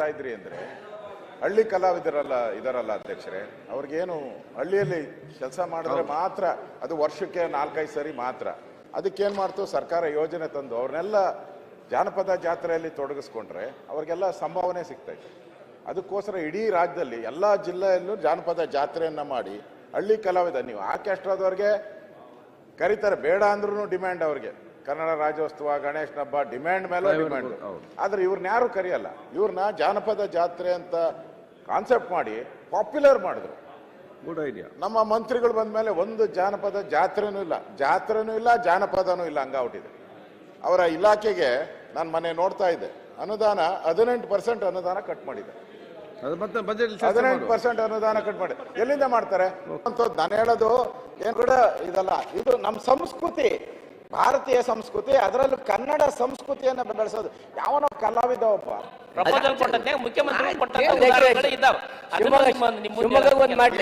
ಇದ್ರಿ ಅಂದ್ರೆ? ಹಳ್ಳಿ ಕಲಾವಿದರಲ್ಲ ಇದರಲ್ಲ ಅಧ್ಯಕ್ಷರೇ ಅವ್ರಿಗೇನು ಹಳ್ಳಿಯಲ್ಲಿ ಕೆಲಸ ಮಾಡಿದ್ರೆ ಮಾತ್ರ ಅದು ವರ್ಷಕ್ಕೆ ನಾಲ್ಕೈದು ಸರಿ ಮಾತ್ರ. ಅದಕ್ಕೇನ್ ಮಾಡ್ತು? ಸರ್ಕಾರ ಯೋಜನೆ ತಂದು ಅವ್ರನ್ನೆಲ್ಲ ಜಾನಪದ ಜಾತ್ರೆಯಲ್ಲಿ ತೊಡಗಿಸ್ಕೊಂಡ್ರೆ ಅವ್ರಿಗೆಲ್ಲ ಸಂಭಾವನೆ ಸಿಗ್ತೈತೆ ಅದಕ್ಕೋಸ್ಕರ ಇಡೀ ರಾಜ್ಯದಲ್ಲಿ ಎಲ್ಲ ಜಿಲ್ಲೆಯಲ್ಲೂ ಜಾನಪದ ಜಾತ್ರೆಯನ್ನ ಮಾಡಿ ಹಳ್ಳಿ ಕಲಾವಿದ ನೀವು ಆರ್ಕೆಸ್ಟ್ರಾದವ್ರಿಗೆ ಕರೀತಾರೆ? ಬೇಡ ಅಂದ್ರೂ ಡಿಮ್ಯಾಂಡ್ ಅವ್ರಿಗೆ. ಕನ್ನಡ ರಾಜ್ಯೋತ್ಸವ ಗಣೇಶನ ಹಬ್ಬ ಡಿಮ್ಯಾಂಡ್ ಮೇಲೆ ಡಿಮ್ಯಾಂಡ್ ಆದ್ರೆ ಇವ್ರನ್ನ ಯಾರು ಕರೆಯಲ್ಲ. ಇವ್ರನ್ನ ಜಾನಪದ ಜಾತ್ರೆ ಅಂತ ಕಾನ್ಸೆಪ್ಟ್ ಮಾಡಿ ಪಾಪ್ಯುಲರ್ ಮಾಡಿದ್ರು. ಗುಡ್ ಐಡಿಯಾ ನಮ್ಮ ಮಂತ್ರಿಗಳು ಬಂದ ಮೇಲೆ ಒಂದು ಜಾನಪದ ಜಾತ್ರೆನೂ ಇಲ್ಲ. ಜಾತ್ರೆನೂ ಇಲ್ಲ ಜಾನಪದನೂ ಇಲ್ಲ ಹಂಗಾಗ್ಬಿಟ್ಟಿದೆ ಅವರ ಇಲಾಖೆಗೆ ನಾನು ಮನೆ ನೋಡ್ತಾ ಇದ್ದೆ. ಅನುದಾನ ಹದಿನೆಂಟು ಪರ್ಸೆಂಟ್ ಅನುದಾನ ಕಟ್ ಮಾಡಿದೆ. ಹದಿನೆಂಟು ಪರ್ಸೆಂಟ್ ಅನುದಾನ ಕಟ್ ಮಾಡಿ. ಎಲ್ಲಿಂದ ಮಾಡ್ತಾರೆ? ಅಂತ ನಾನು ಹೇಳೋದು ಏನು ಕೂಡ ಇದಲ್ಲ. ಇದು ನಮ್ಮ ಸಂಸ್ಕೃತಿ. ಭಾರತೀಯ ಸಂಸ್ಕೃತಿ ಅದರಲ್ಲೂ ಕನ್ನಡ ಸಂಸ್ಕೃತಿಯನ್ನ ಬೆಳೆಸೋದು. ಯಾವನೋ ಕಲಾವಿದ ಒಬ್ಬ ಪ್ರಪೋಸಲ್ ಕೊಟ್ಟಂತೆ ಮುಖ್ಯಮಂತ್ರಿ ಕೊಟ್ಟಂತೆ ಅಧ್ಯಕ್ಷರೇ, ಉದಾಹರಣೆಗಳು ಇದ್ದಾವೆ. ಶಿವಮೊಗ್ಗ ಒಂದು ಮಾಡ್ಲಿ.